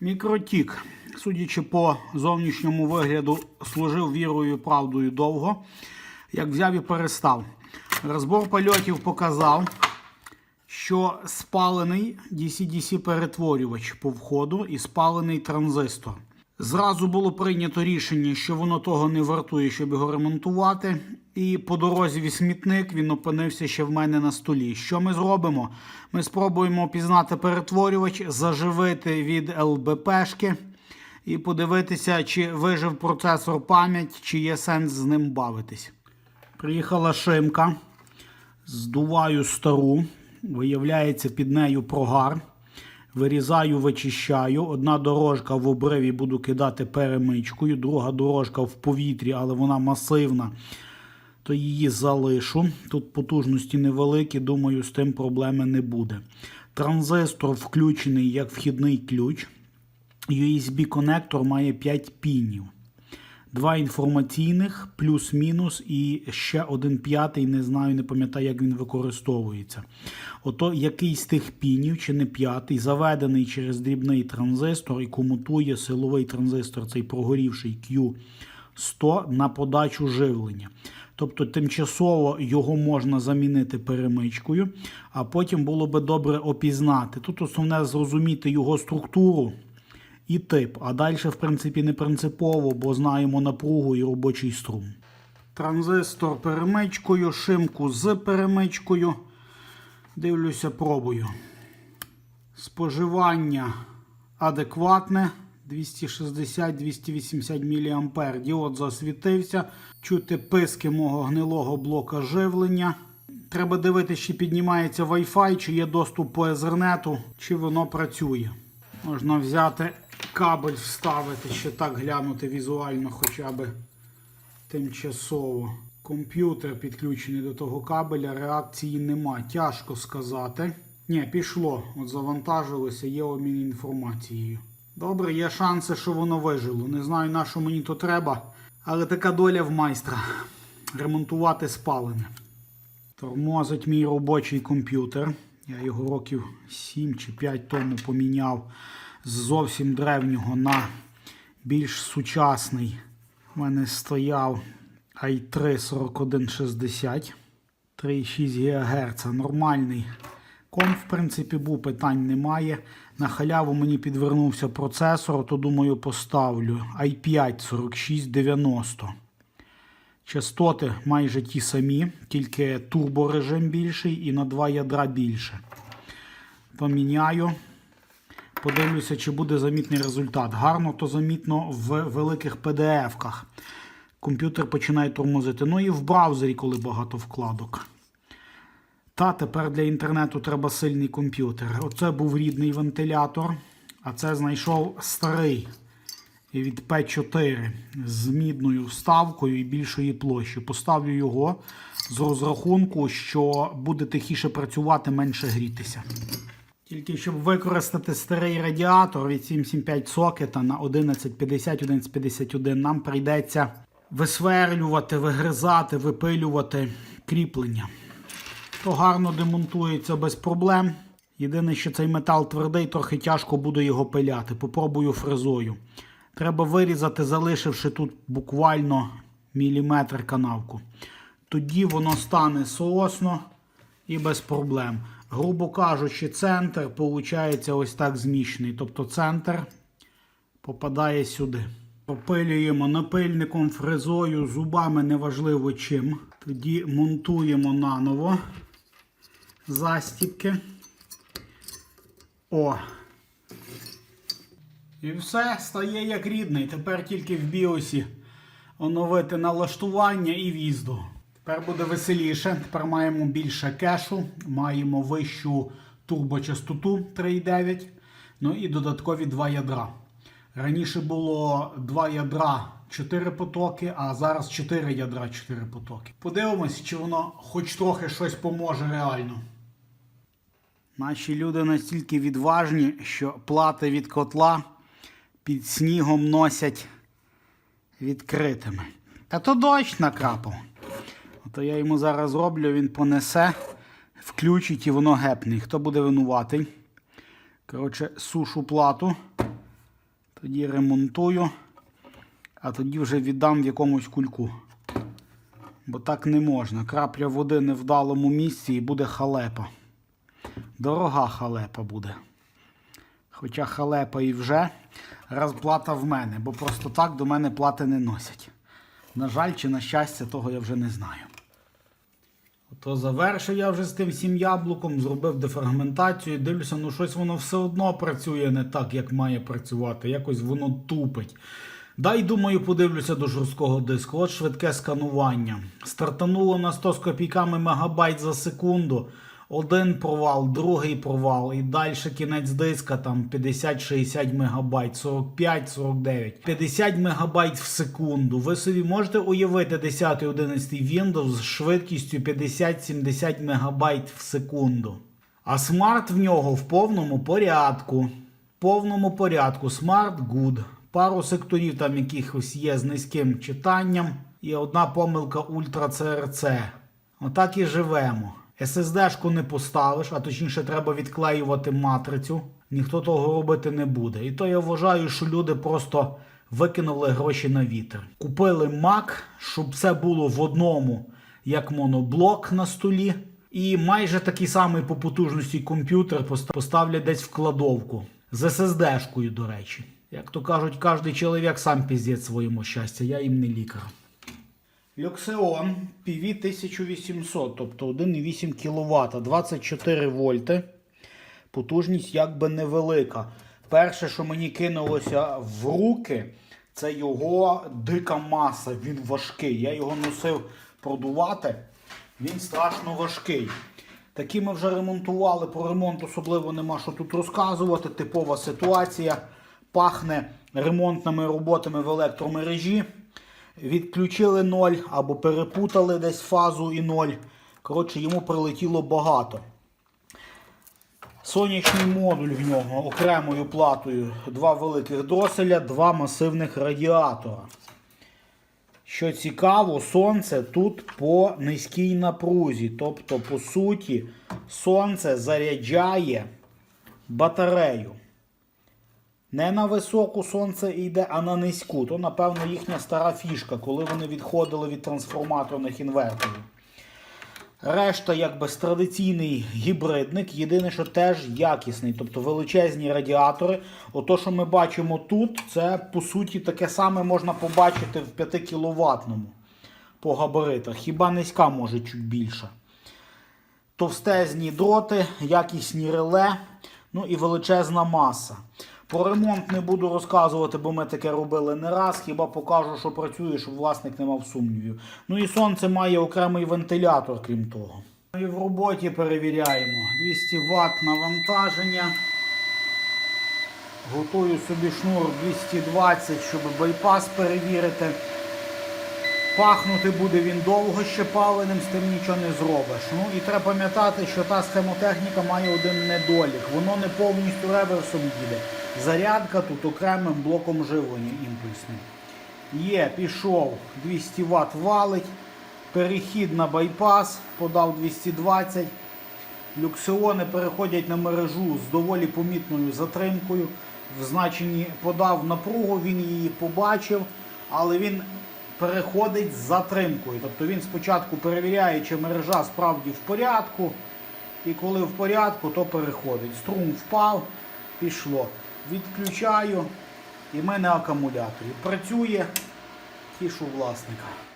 Мікротік, судячи по зовнішньому вигляду, служив вірою і правдою довго. Як взяв і перестав. Розбор польотів показав, що спалений DC-DC перетворювач по входу і спалений транзистор. Зразу було прийнято рішення, що воно того не вартує, щоб його ремонтувати. І по дорозі в смітник він опинився ще в мене на столі. Що ми зробимо? Ми спробуємо опізнати перетворювач, заживити від ЛБПшки і подивитися, чи вижив процесор пам'ять, чи є сенс з ним бавитись. Приїхала шимка, здуваю стару, виявляється під нею прогар. Вирізаю, вичищаю. Одна дорожка в обриві буду кидати перемичкою, друга дорожка в повітрі, але вона масивна, то її залишу. Тут потужності невеликі, думаю, з тим проблеми не буде. Транзистор включений як вхідний ключ. USB-конектор має 5 пінів. Два інформаційних, плюс-мінус, і ще один п'ятий, не знаю, не пам'ятаю, як він використовується. Ото якийсь з тих пінів, чи не п'ятий, заведений через дрібний транзистор і комутує силовий транзистор, цей прогорівший Q100 на подачу живлення. Тобто тимчасово його можна замінити перемичкою, а потім було би добре опізнати. Тут основне зрозуміти його структуру і тип. А далі, в принципі, не принципово, бо знаємо напругу і робочий струм. Транзистор перемичкою, шимку з перемичкою. Дивлюся, пробую. Споживання адекватне. 260-280 мА. Діод засвітився. Чути писки мого гнилого блока живлення. Треба дивитися, чи піднімається Wi-Fi, чи є доступ по Ethernet, чи воно працює. Можна взяти кабель, вставити, ще так глянути візуально хоча б тимчасово. Комп'ютер підключений до того кабеля, реакції нема. Тяжко сказати. Ні, пішло. От завантажилося, є обмін інформацією. Добре, є шанси, що воно вижило. Не знаю, на що мені то треба, але така доля в майстра. Ремонтувати спалене. Тормозить мій робочий комп'ютер. Я його років 7 чи 5 тому поміняв з зовсім древнього на більш сучасний. У мене стояв i3 4160 3,6 ГГц. Нормальний. Комп, в принципі, був, питань немає. На халяву мені підвернувся процесор, то думаю, поставлю i5 4690. Частоти майже ті самі, тільки турборежим більший і на два ядра більше. Поміняю. Подивлюся, чи буде замітний результат. Гарно то замітно в великих PDF-ках. Комп'ютер починає тормозити. Ну і в браузері, коли багато вкладок. Та тепер для інтернету треба сильний комп'ютер. Оце був рідний вентилятор, а це знайшов старий від P4 з мідною вставкою і більшої площі. Поставлю його з розрахунку, що буде тихіше працювати, менше грітися. Тільки щоб використати старий радіатор від 775 сокета на 1150-1151, нам прийдеться висверлювати, вигризати, випилювати кріплення. То гарно демонтується без проблем. Єдине, що цей метал твердий, трохи тяжко буде його пиляти. Попробую фрезою. Треба вирізати, залишивши тут буквально міліметр канавку. Тоді воно стане соосно і без проблем. Грубо кажучи, центр виходить ось так зміщений. Тобто центр попадає сюди. Попилюємо напильником, фрезою, зубами, неважливо чим. Тоді монтуємо наново застібки. О! І все стає як рідний. Тепер тільки в біосі оновити налаштування і в'їзду. Тепер буде веселіше. Тепер маємо більше кешу, маємо вищу турбочастоту 3,9. Ну і додаткові два ядра. Раніше було два ядра 4 потоки, а зараз 4 ядра 4 потоки. Подивимось, чи воно хоч трохи щось поможе реально. Наші люди настільки відважні, що плати від котла під снігом носять відкритими. Та то дощ накрапав. Ото я йому зараз роблю, він понесе, включить і воно гепне. Хто буде винуватий? Коротше, сушу плату. Тоді ремонтую, а тоді вже віддам в якомусь кульку. Бо так не можна. Крапля води не вдалому місці і буде халепа. Дорога халепа буде. Хоча халепа і вже раз плата в мене, бо просто так до мене плати не носять. На жаль, чи на щастя, того я вже не знаю. То завершив я вже з тим всім яблуком, зробив дефрагментацію, дивлюся, ну щось воно все одно працює не так, як має працювати. Якось воно тупить. Дай, думаю, подивлюся до жорсткого диску. От швидке сканування. Стартануло на 100 з копійками мегабайт за секунду. Один провал, другий провал. І далі кінець диска там 50-60 мегабайт, 45-49, 50 мегабайт в секунду. Ви собі можете уявити 10-11 Windows з швидкістю 50-70 мегабайт в секунду. А смарт в нього в повному порядку. В повному порядку. Смарт good. Пару секторів там якихось є з низьким читанням. І одна помилка Ultra CRC. Отак і живемо. SSD-шку не поставиш, а точніше треба відклеювати матрицю. Ніхто того робити не буде. І то я вважаю, що люди просто викинули гроші на вітер. Купили Mac, щоб це було в одному, як моноблок на столі. І майже такий самий по потужності комп'ютер поста- поставлять десь в кладовку. З SSD-шкою, до речі. Як то кажуть, кожен чоловік сам піздець своєму щастя, я їм не лікар. Люксеон PV 1800, тобто 1,8 кВт, 24 вольти. Потужність якби невелика. Перше, що мені кинулося в руки, це його дика маса. Він важкий. Я його носив продувати. Він страшно важкий. Такі ми вже ремонтували. Про ремонт особливо нема що тут розказувати. Типова ситуація. Пахне ремонтними роботами в електромережі. Відключили ноль або перепутали десь фазу і ноль. Коротше, йому прилетіло багато. Сонячний модуль в нього окремою платою. Два великих дроселя, два масивних радіатора. Що цікаво, сонце тут по низькій напрузі. Тобто, по суті, сонце заряджає батарею. Не на високу сонце йде, а на низьку. То, напевно, їхня стара фішка, коли вони відходили від трансформаторних інверторів. Решта, якби традиційний гібридник, єдине, що теж якісний, тобто величезні радіатори. Ото, що ми бачимо тут, це по суті таке саме можна побачити в 5 кВт по габаритах. Хіба низька може чуть більше. Товстезні дроти, якісні реле, ну і величезна маса. Про ремонт не буду розказувати, бо ми таке робили не раз. Хіба покажу, що працює, щоб власник не мав сумнівів. Ну і сонце має окремий вентилятор, крім того. І в роботі перевіряємо. 200 Вт навантаження. Готую собі шнур 220, щоб байпас перевірити. Пахнути буде він довго ще паленим, з тим нічого не зробиш. Ну і треба пам'ятати, що та схемотехніка має один недолік. Воно не повністю реверсом їде. Зарядка тут окремим блоком живлення імпульсним. Є, пішов 200 Вт валить. Перехід на байпас, подав 220. Люксеони переходять на мережу з доволі помітною затримкою. В значенні подав напругу, він її побачив, але він переходить з затримкою. Тобто він спочатку перевіряє, чи мережа справді в порядку. І коли в порядку, то переходить. Струм впав, пішло. Відключаю і в мене акумулятор. Працює, тішу власника.